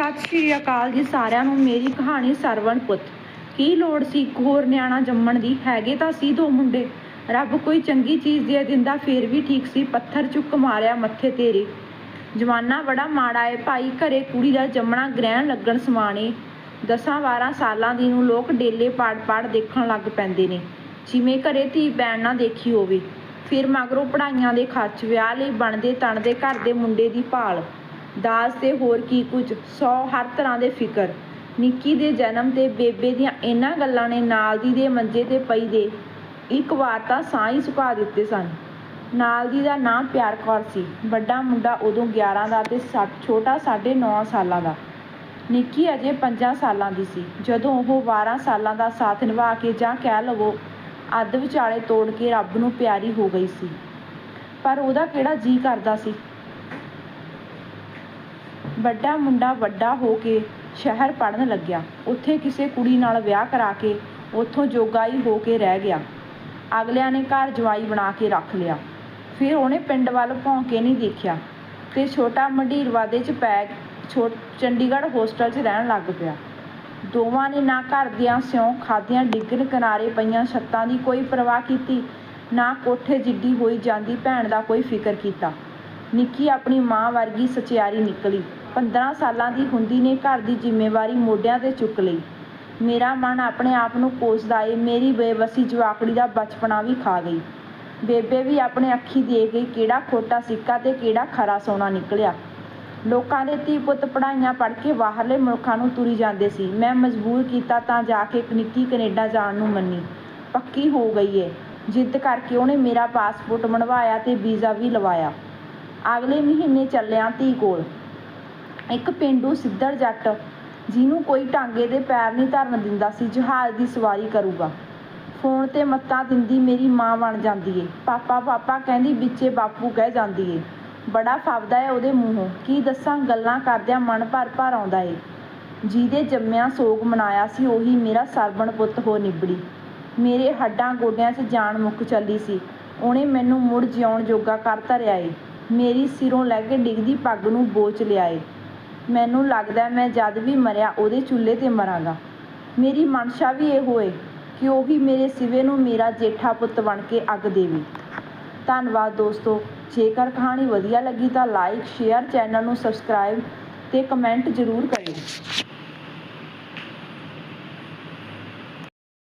ਸਤਿ ਸ਼੍ਰੀ ਅਕਾਲ ਜੀ ਸਾਰਿਆਂ ਨੂੰ। ਮੇਰੀ ਕਹਾਣੀ ਸਰਵਣ ਪੁੱਤ। ਕੀ ਲੋੜ ਸੀ ਇੱਕ ਹੋਰ ਨਿਆਣਾ ਜੰਮਣ ਦੀ? ਹੈਗੇ ਤਾਂ ਸੀ ਦੋ ਮੁੰਡੇ। ਰੱਬ ਕੋਈ ਚੰਗੀ ਚੀਜ਼ ਦੇ ਦਿੰਦਾ, ਫੇਰ ਵੀ ਠੀਕ ਸੀ। ਪੱਥਰ ਚੁੱਕ ਮਾਰਿਆ ਮੱਥੇ ਤੇਰੇ। ਜਵਾਨਾ ਬੜਾ ਮਾੜਾ ਏ। ਭਾਈ ਘਰੇ ਕੁੜੀ ਦਾ ਜੰਮਣਾ ਗ੍ਰਹਿਣ ਲੱਗਣ ਸਮਾਣੇ। ਦਸਾਂ 12 ਸਾਲਾਂ ਦੀ ਨੂੰ ਲੋਕ ਡੇਲੇ ਪਾੜ ਪਾੜ ਦੇਖਣ ਲੱਗ ਪੈਂਦੇ ਨੇ। ਜਿਵੇਂ ਘਰੇ ਧੀ ਭੈਣ ਨਾ ਦੇਖੀ ਹੋਵੇ। ਫਿਰ ਮਗਰੋਂ ਪੜਾਈਆਂ ਦੇ ਖਰਚ ਵਿਆਹ ਲਈ ਬਣਦੇ, ਤਣਦੇ ਘਰ ਦੇ ਮੁੰਡੇ ਦੀ ਭਾਲ। ਦਾਜ ਤੇ ਹੋਰ ਕੀ ਕੁਝ? ਸੌ ਹਰ ਤਰ੍ਹਾਂ ਦੇ ਫਿਕਰ। ਨਿੱਕੀ ਦੇ ਜਨਮ ਤੇ ਬੇਬੇ ਦੀਆਂ ਇਹਨਾਂ ਗੱਲਾਂ ਨੇ ਨਾਲ ਦੀ ਦੇ ਮੰਜੇ ਤੇ ਪਈ ਦੇ ਇੱਕ ਵਾਰ ਤਾਂ ਸਾਹ ਹੀ ਸੁਕਾ ਦਿੱਤੇ ਸਨ। ਨਾਲ ਦੀ ਦਾ ਨਾਂ ਪਿਆਰ ਕੌਰ ਸੀ। ਵੱਡਾ ਮੁੰਡਾ ਉਦੋਂ 11 ਦਾ ਤੇ ਸਾ- ਛੋਟਾ 9.5 ਸਾਲਾਂ ਦਾ। ਨਿੱਕੀ ਅਜੇ ਪੰਜਾਂ ਸਾਲਾਂ ਦੀ ਸੀ। ਜਦੋਂ ਉਹ 12 ਸਾਲਾਂ ਦਾ ਸਾਥ ਨਿਭਾ ਕੇ ਜਾਂ ਕਹਿ ਲਵੋ ਅੱਧ ਵਿਚਾਲੇ ਤੋੜ ਕੇ ਰੱਬ ਨੂੰ ਪਿਆਰੀ ਹੋ ਗਈ ਸੀ। ਪਰ ਉਹਦਾ ਕਿਹੜਾ ਜੀਅ ਕਰਦਾ ਸੀ? ਵੱਡਾ ਮੁੰਡਾ ਵੱਡਾ ਹੋ ਕੇ ਸ਼ਹਿਰ ਪੜ੍ਹਨ ਲੱਗਿਆ। ਉੱਥੇ ਕਿਸੇ ਕੁੜੀ ਨਾਲ ਵਿਆਹ ਕਰਾ ਕੇ ਉੱਥੋਂ ਜੋਗਾ ਹੀ ਹੋ ਕੇ ਰਹਿ ਗਿਆ। ਅਗਲਿਆਂ ਨੇ ਘਰ ਜਵਾਈ ਬਣਾ ਕੇ ਰੱਖ ਲਿਆ। ਫਿਰ ਉਹਨੇ ਪਿੰਡ ਵੱਲ ਭੌਂ ਕੇ ਨਹੀਂ ਦੇਖਿਆ ਤੇ ਛੋਟਾ ਮੰਡੀਰ ਵਾਦੇ 'ਚ ਪੈ ਛੋ ਚੰਡੀਗੜ੍ਹ ਹੋਸਟਲ 'ਚ ਰਹਿਣ ਲੱਗ ਪਿਆ। ਦੋਵਾਂ ਨੇ ਨਾ ਘਰ ਦਿਆਂ ਸਿਉਂ ਖਾਦਿਆਂ ਡਿੱਗਣ ਕਿਨਾਰੇ ਪਈਆਂ ਛੱਤਾਂ ਦੀ ਕੋਈ ਪਰਵਾਹ ਕੀਤੀ, ਨਾ ਕੋਠੇ ਜਿੱਡੀ ਹੋਈ ਜਾਂਦੀ ਭੈਣ ਦਾ ਕੋਈ ਫਿਕਰ ਕੀਤਾ। ਨਿੱਕੀ ਆਪਣੀ ਮਾਂ ਵਰਗੀ ਸਚਿਆਰੀ ਨਿਕਲੀ। 15 ਸਾਲਾਂ ਦੀ ਹੁੰਦੀ ਨੇ ਘਰ ਦੀ ਜ਼ਿੰਮੇਵਾਰੀ ਮੋਢਿਆਂ ਤੇ ਚੁੱਕ ਲਈ। ਮੇਰਾ ਮਨ ਆਪਣੇ ਆਪ ਨੂੰ ਕੋਸਦਾ ਏ, ਮੇਰੀ ਬੇਵਸੀ ਜਵਾਕੜੀ ਦਾ ਬਚਪਨਾ ਵੀ ਖਾ ਗਈ। ਬੇਬੇ ਵੀ ਆਪਣੇ ਅੱਖੀ ਦੇ ਗਈ ਕਿਹੜਾ ਖੋਟਾ ਸਿੱਕਾ ਤੇ ਕਿਹੜਾ ਖਰਾ ਸੋਨਾ ਨਿਕਲਿਆ। ਲੋਕਾਂ ਦੇ ਧੀ ਪੁੱਤ ਪੜ੍ਹਾਈਆਂ ਪੜ੍ਹ ਕੇ ਬਾਹਰਲੇ ਮੁਲਕਾਂ ਨੂੰ ਤੁਰੀ ਜਾਂਦੇ ਸੀ। ਮੈਂ ਮਜਬੂਰ ਕੀਤਾ ਤਾਂ ਜਾ ਕੇ ਨਿੱਕੀ ਕੈਨੇਡਾ ਜਾਣ ਨੂੰ ਮੰਨੀ। ਪੱਕੀ ਹੋ ਗਈ ਏ। ਜਿੱਦ ਕਰਕੇ ਉਹਨੇ ਮੇਰਾ ਪਾਸਪੋਰਟ ਬਣਵਾਇਆ ਤੇ ਵੀਜ਼ਾ ਵੀ ਲਵਾਇਆ। ਅਗਲੇ ਮਹੀਨੇ ਚੱਲਿਆ ਧੀ ਕੋਲ। ਇੱਕ ਪਿੰਡੂ ਸਿੱਧੜ ਜੱਟ, ਜਿਹਨੂੰ ਕੋਈ ਟਾਂਗੇ ਦੇ ਪੈਰ ਨਹੀਂ ਧਰਨ ਦਿੰਦਾ ਸੀ, ਜਹਾਜ਼ ਦੀ ਸਵਾਰੀ ਕਰੂਗਾ। ਫੋਨ ਤੇ ਮੱਤਾਂ ਦਿੰਦੀ, ਮੇਰੀ ਮਾਂ ਬਣ ਜਾਂਦੀ ਏ। ਪਾਪਾ ਪਾਪਾ, ਕਹਿੰਦੀ, ਵਿੱਚੇ ਬਾਪੂ ਕਹਿ ਜਾਂਦੀ ਏ। ਬੜਾ ਫੱਬਦਾ ਏ ਉਹਦੇ ਮੂੰਹੋਂ। ਕੀ ਦੱਸਾਂ, ਗੱਲਾਂ ਕਰਦਿਆਂ ਮਨ ਭਰ ਭਰ ਆਉਂਦਾ ਏ। ਜਿਹਦੇ ਜੰਮਿਆਂ ਸੋਗ ਮਨਾਇਆ ਸੀ, ਉਹੀ ਮੇਰਾ ਸਰਬਣ ਪੁੱਤ ਹੋ ਨਿਬੜੀ। ਮੇਰੇ ਹੱਡਾਂ ਗੋਡਿਆਂ 'ਚ ਜਾਨ ਮੁੱਕ ਚੱਲੀ ਸੀ। ਉਹਨੇ ਮੈਨੂੰ ਮੁੜ ਜਿਉਣ ਜੋਗਾ ਕਰ ਧਰਿਆ ਏ। ਮੇਰੀ ਸਿਰੋਂ ਲੈ ਕੇ ਡਿੱਗਦੀ ਪੱਗ ਨੂੰ ਬੋਚ ਲਿਆ ਏ। ਮੈਨੂੰ ਲੱਗਦਾ ਮੈਂ ਜਦ ਵੀ ਮਰਿਆ ਉਹਦੇ ਚੁੱਲ੍ਹੇ ਤੇ ਮਰਾਂਗਾ। ਮੇਰੀ ਮਨਸ਼ਾ ਵੀ ਇਹੋ ਏ ਕਿ ਉਹੀ ਮੇਰੇ ਸਿਵੇ ਨੂੰ ਮੇਰਾ ਜੇਠਾ ਪੁੱਤ ਬਣ ਕੇ ਅੱਗ ਦੇਵੇ। ਧੰਨਵਾਦ ਦੋਸਤੋ, ਜੇਕਰ ਕਹਾਣੀ ਵਧੀਆ ਲੱਗੀ ਤਾਂ ਲਾਈਕ ਸ਼ੇਅਰ ਚੈਨਲ ਨੂੰ ਸਬਸਕ੍ਰਾਈਬ ਤੇ ਕਮੈਂਟ ਜ਼ਰੂਰ ਕਰਿਓ।